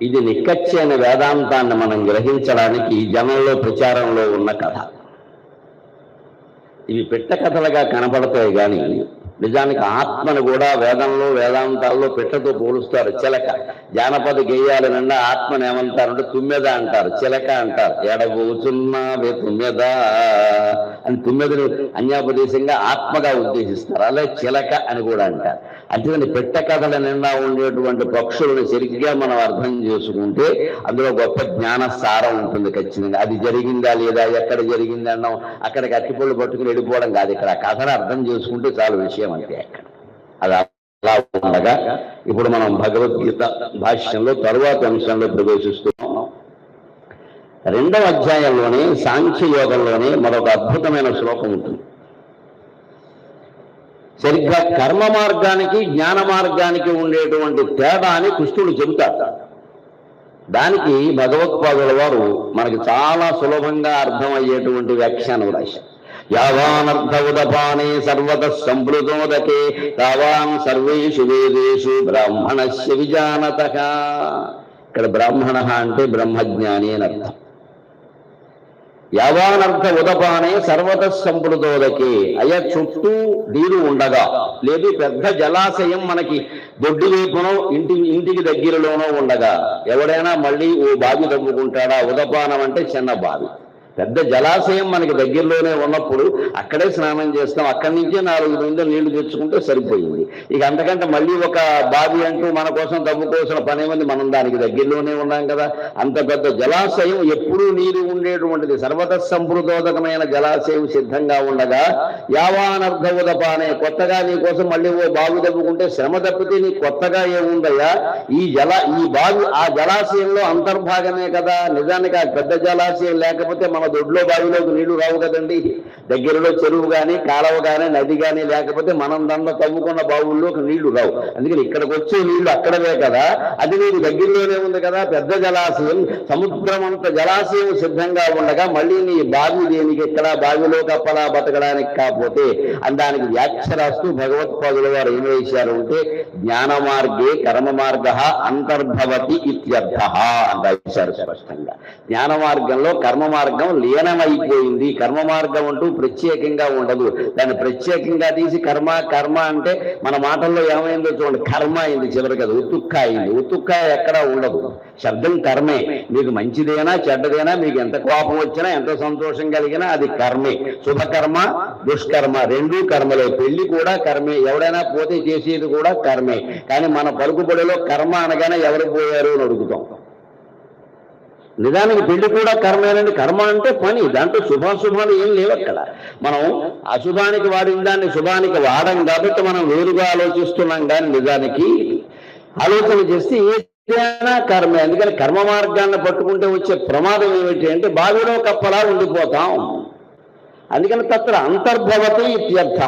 ఇది నిక్కచ్చి అనే వేదాంతాన్ని మనం గ్రహించడానికి జనంలో ప్రచారంలో ఉన్న కథ. ఇవి పెట్ట కథలుగా కనపడతాయి కానీ నిజానికి ఆత్మను కూడా వేదంలో వేదాంతాల్లో పెట్టతో పోలుస్తారు. చిలక. జానపద గేయాల నిండా ఆత్మను ఏమంటారంటే తుమ్మెద అంటారు. చిలక అంటారు. ఎడబోచున్నావే తుమ్మెద అని తుమ్మెదని అన్యాపదేశంగా ఆత్మగా ఉద్దేశిస్తారు. అలాగే చిలక అని కూడా అంటారు. అంతేకాని పెట్ట కథల నిండా ఉండేటువంటి పక్షులను సరిగ్గా మనం అర్థం చేసుకుంటే అందులో గొప్ప జ్ఞాన సారం ఉంటుంది ఖచ్చితంగా. అది జరిగిందా లేదా ఎక్కడ జరిగిందన్నాం అక్కడికి అట్టిపళ్ళు పట్టుకుని వెళ్ళిపోవడం కాదు. ఇక్కడ కథను అర్థం చేసుకుంటే చాలు విషయం. అంతే అక్కడ. అది అలా ఉండగా ఇప్పుడు మనం భగవద్గీత భాష్యంలో తరువాత అంశంలో ప్రవేశిస్తున్నాం. రెండవ అధ్యాయంలోనే సాంఖ్య యోగంలోనే మరొక అద్భుతమైన శ్లోకం ఉంటుంది. సరిగ్గా కర్మ మార్గానికి జ్ఞాన మార్గానికి ఉండేటువంటి తేడా అని కృష్ణుడు చెబుతాడు. దానికి భగవత్పాదుల వారు మనకి చాలా సులభంగా అర్థమయ్యేటువంటి వ్యాఖ్యానం రాశారు. యావానర్థ ఉదపానే సర్వత సంప్లుతోదకే తావాన్ సర్వేషు వేదేషు బ్రాహ్మణస్య విజానత. ఇక్కడ బ్రాహ్మణ అంటే బ్రహ్మజ్ఞాని అని అర్థం. యావానర్థ ఉదపానే సర్వత సంప్లుతోదకే అయ చుట్టూ నీరు ఉండగా లేదు పెద్ద జలాశయం మనకి దొడ్డి వైపునో ఇంటి ఇంటికి దగ్గరలోనో ఉండగా ఎవడైనా మళ్ళీ ఓ బావి తవ్వుకుంటాడా? ఉదపానం అంటే చిన్న బావి. పెద్ద జలాశయం మనకి దగ్గరలోనే ఉన్నప్పుడు అక్కడే స్నానం చేస్తాం. అక్కడి నుంచే నాలుగు బిందెలు నీళ్ళు తెచ్చుకుంటే సరిపోయింది. ఇక అంతకంటే మళ్ళీ ఒక బావి అంటూ మన కోసం తవ్వుకోవాల్సిన పని ఉంది మనం దానికి దగ్గరలోనే ఉన్నాం కదా. అంత పెద్ద జలాశయం ఎప్పుడూ నీరు ఉండేటువంటిది. సర్వత సంప్రదోదకమైన జలాశయం సిద్ధంగా ఉండగా యావానర్థ ఉదపానే కొత్తగా నీ కోసం మళ్ళీ ఓ బావి తవ్వుకుంటే శ్రమ తప్పితే నీ కొత్తగా ఏముందయ్యా? ఈ జల ఈ బావి ఆ జలాశయంలో అంతర్భాగమే కదా. నిజానికి ఆ పెద్ద జలాశయం లేకపోతే మనం దొడ్లో బావిలోకి నీళ్ళు రావు కదండి. దగ్గరలో చెరువు కానీ కాలువ కానీ నది కానీ లేకపోతే మనం దాంట్లో తవ్వుకున్న బావుల్లోకి నీళ్ళు రావు. అందుకని ఇక్కడికి వచ్చే నీళ్ళు అక్కడవే కదా. అది నీకు దగ్గరలోనే ఉంది కదా. పెద్ద జలాశయం సముద్రం అంత జలాశయం సిద్ధంగా ఉండగా మళ్ళీ నీ బావి దేనికి ఇక్కడ బావిలో కప్పలా బతకడానికి కాకపోతే అని దానికి వ్యాఖ్య రాస్తూ భగవత్పాదుల వారు ఏం వేశారు అంటే జ్ఞాన మార్గే కర్మ మార్గ అంతర్భవతి ఇత్యర్థ అంటారు స్పష్టంగా. జ్ఞాన మార్గంలో కర్మ మార్గం లీనమైపోయింది. కర్మ మార్గం అంటూ ప్రత్యేకంగా ఉండదు. దాన్ని ప్రత్యేకంగా తీసి కర్మ కర్మ అంటే మన మాటల్లో ఏమైందో చూడండి. కర్మ అయింది చివరి కదా ఉతుక్క అయింది. ఎక్కడ ఎక్కడా ఉండదు. శబ్దం కర్మే. మీకు మంచిదేనా చెడ్డదేనా మీకు ఎంత కోపం వచ్చినా ఎంత సంతోషం కలిగినా అది కర్మే. శుభకర్మ దుష్కర్మ రెండూ కర్మలే. పెళ్ళి కూడా కర్మే. ఎవడైనా పోతే చేసేది కూడా కర్మే. కానీ మన పలుకుబడిలో కర్మ అనగానే ఎవరు పోయారు అని అడుగుతాం. నిజానికి పెళ్ళి కూడా కర్మేనండి. కర్మ అంటే పని. దాంట్లో శుభాశుభాలు ఏం లేవు అక్కడ. మనం అశుభానికి వాడిన దాన్ని శుభానికి వాడం కాబట్టి మనం వేరుగా ఆలోచిస్తున్నాం కానీ నిజానికి ఆలోచన చేస్తే ఏదైనా కర్మే. అందుకని కర్మ మార్గాన్ని పట్టుకుంటే వచ్చే ప్రమాదం ఏమిటి అంటే బావిలో కప్పలా ఉండిపోతాం. అందుకని తత్ర అంతర్భవతి ఇత్యర్థ.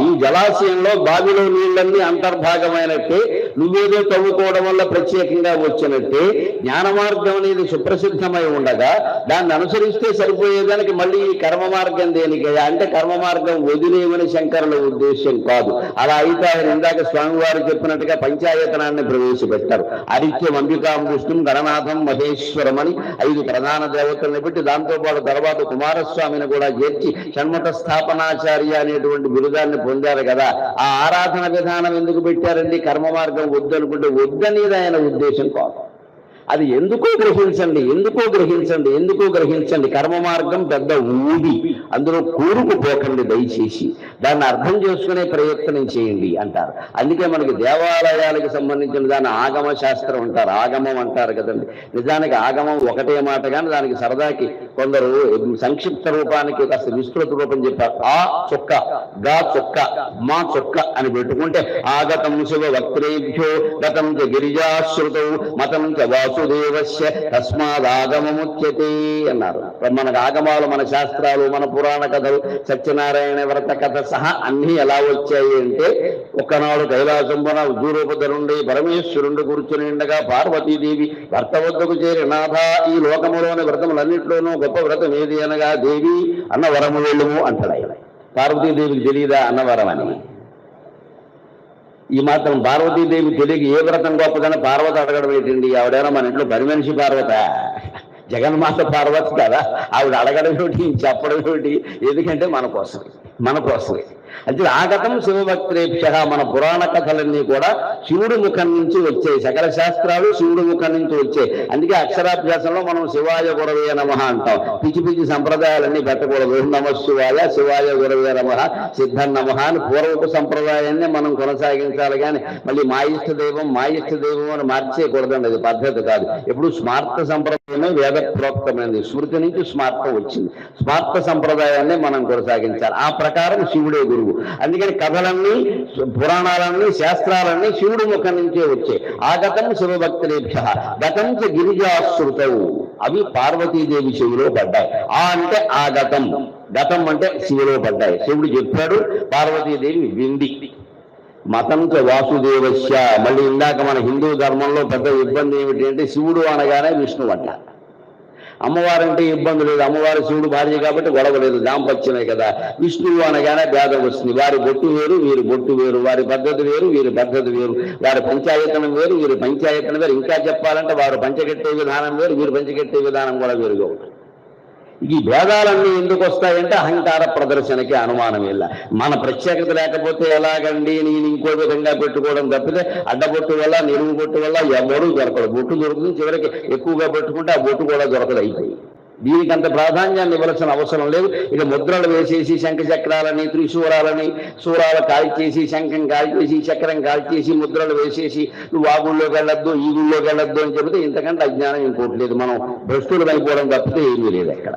ఈ జలాశయంలో బావిలో నీళ్ళన్నీ అంతర్భాగమైనట్టే నువ్వేదో తవ్వుకోవడం వల్ల ప్రత్యేకంగా వచ్చినట్టే జ్ఞాన మార్గం అనేది సుప్రసిద్ధమై ఉండగా దాన్ని అనుసరిస్తే సరిపోయేదానికి మళ్ళీ ఈ కర్మ మార్గం దేనికి అంటే కర్మ మార్గం వదిలేమని శంకరుల ఉద్దేశ్యం కాదు. అలా అయితే ఆయన ఇందాక స్వామివారు చెప్పినట్టుగా పంచాయతనాన్ని ప్రవేశపెట్టారు. ఆదిత్యం అంబికాం విష్ణుం గణనాథం మహేశ్వరం అని ఐదు ప్రధాన దేవతల్ని పెట్టి దాంతోపాటు తర్వాత కుమారస్వామిని కూడా చేర్చి షణ్మఠ స్థాపనాచార్య అనేటువంటి బిరుదాన్ని పొందారు కదా. ఆ ఆరాధన విధానం ఎందుకు పెట్టారండి కర్మ మార్గం వద్దనుకుంటే వద్దనేది ఆయన ఉద్దేశం కాదు. అది ఎందుకో గ్రహించండి ఎందుకో గ్రహించండి ఎందుకో గ్రహించండి. కర్మ మార్గం పెద్ద ఊది. అందులో కూరుకుపోకండి దయచేసి. దాన్ని అర్థం చేసుకునే ప్రయత్నం చేయండి అంటారు. అందుకే మనకి దేవాలయాలకు సంబంధించిన దాని ఆగమ శాస్త్రం అంటారు. ఆగమం అంటారు కదండి. నిజానికి ఆగమం ఒకటే మాట కానీ దానికి సరదాకి కొందరు సంక్షిప్త రూపానికి కాస్త విస్తృత రూపం చెప్పారు. ఆ చొక్క గా చొక్క మా చొక్క అని పెట్టుకుంటే ఆగతం శివ వక్త్రేభ్యో గతం చ గిరిజాశ్రుత మతం చ వాసుదేవస్య తస్మాదాగమముచ్యతే అన్నారు. మనకు ఆగమాలు మన శాస్త్రాలు మన పురాణ కథలు సత్యనారాయణ వ్రత కథ సహా అన్ని ఎలా వచ్చాయి అంటే ఒకనాడు కైలాసంబున ఉద్యూరూపధరుండి పరమేశ్వరుండి కూర్చుని ఉండగా పార్వతీదేవి భర్త వద్దకు చేరి నాథ ఈ లోకములోని వ్రతములన్నింటిలోనూ గొప్ప వ్రతం ఏది అనగా దేవి? అన్న వరము వెళ్ళుము అంటాడు ఆయన. పార్వతీదేవికి తెలియదా అన్నవరం అని? ఈ మాత్రం పార్వతీదేవి తెలియక ఏ వ్రతం గొప్పదని పార్వతి అడగడం ఏంటండి? ఆవిడేనా మన ఇంట్లో పని మనిషి పార్వత. జగన్మాత పార్వతి కదా. ఆవిడ అడగడం ఏమిటి చెప్పడం ఏమిటి? ఎందుకంటే మన కోసం మన కోసమే. అంటే ఆగతం శివభక్తేభ్య మన పురాణ కథలన్నీ కూడా శివుడి ముఖం నుంచి వచ్చాయి. సకల శాస్త్రాలు శివుడి ముఖం నుంచి వచ్చాయి. అందుకే అక్షరాభ్యాసంలో మనం శివాయ గురవే నమ అంటాం. పిచ్చి పిచ్చి సంప్రదాయాలన్నీ పెట్టకూడదు. నమ శివాయ శివాయ గురవే నమ సిద్ధ నమ అని పూర్వపు సంప్రదాయాన్ని మనం కొనసాగించాలి కానీ మళ్ళీ మా ఇష్ట దైవం మా ఇష్ట దైవం అని మార్చేయకూడదండి. అది పద్ధతి కాదు. ఎప్పుడు స్మార్త సంప్రదాయమే వేద ప్రోక్తమైనది నుంచి స్మార్త వచ్చింది. స్మార్త సంప్రదాయాన్ని మనం కొనసాగించాలి. ఆ ప్రకారం శివుడే గురువు. అందుకని కథలన్నీ పురాణాలన్నీ శాస్త్రాలన్నీ శివుడు ముఖం నుంచే వచ్చాయి. ఆగతం శివభక్తులేభ్య. గతం చ గిరిజాశ్రుతవు అవి పార్వతీదేవి శివులో పడ్డాయి. ఆ అంటే ఆగతం గతం. అంటే శివులో పడ్డాయి. శివుడు చెప్పాడు పార్వతీదేవి వింది మతం చ వాసుదేవస్య. మళ్ళీ ఇందాక మన హిందూ ధర్మంలో పెద్ద ఇబ్బంది ఏమిటి అంటే శివుడు అనగానే విష్ణువు అంట. అమ్మవారంటే ఇబ్బంది లేదు. అమ్మవారు శివుడు భార్య కాబట్టి గొడవ లేదు. దాంపత్యమే కదా. విష్ణువు అనగానే భేదం వస్తుంది. వారి బొట్టు వేరు వీరి బొట్టు వేరు. వారి పద్ధతి వేరు వీరి పద్ధతి వేరు. వారి పంచాయతనం వేరు వీరి పంచాయతనం వేరు. ఇంకా చెప్పాలంటే వారు పంచగట్టే విధానం వేరు వీరు పంచగట్టే విధానం కూడా వేరుగా ఉంటుంది. ఈ భేదాలన్నీ ఎందుకు వస్తాయంటే అహంకార ప్రదర్శనకి అనుమానం ఇల్ల. మన ప్రత్యేకత లేకపోతే ఎలాగండి? నేను ఇంకో విధంగా పెట్టుకోవడం తప్పితే అడ్డబొట్టు వల్ల నిరుగు బొట్టు వల్ల ఎవరూ దొరకదు బొట్టు దొరుకుతుంది చివరికి ఎక్కువగా పెట్టుకుంటే ఆ బొట్టు కూడా దొరకదు అయిపోయి దీనికి అంత ప్రాధాన్యాన్ని ఇవ్వాల్సిన అవసరం లేదు. ఇక ముద్రలు వేసేసి శంఖ చక్రాలని త్రిశూరాలని సూరాలు కాల్చేసి శంఖం కాల్చేసి చక్రం కాల్చేసి ముద్రలు వేసేసి నువ్వు ఆ గుళ్ళోకి వెళ్ళొద్దు ఈ గుళ్ళోకి వెళ్ళొద్దు అని చెబితే ఇంతకంటే అజ్ఞానం ఇంకోటి లేదు. మనం భ్రష్టులు అయిపోవడం తప్పితే ఏమీ లేదు అక్కడ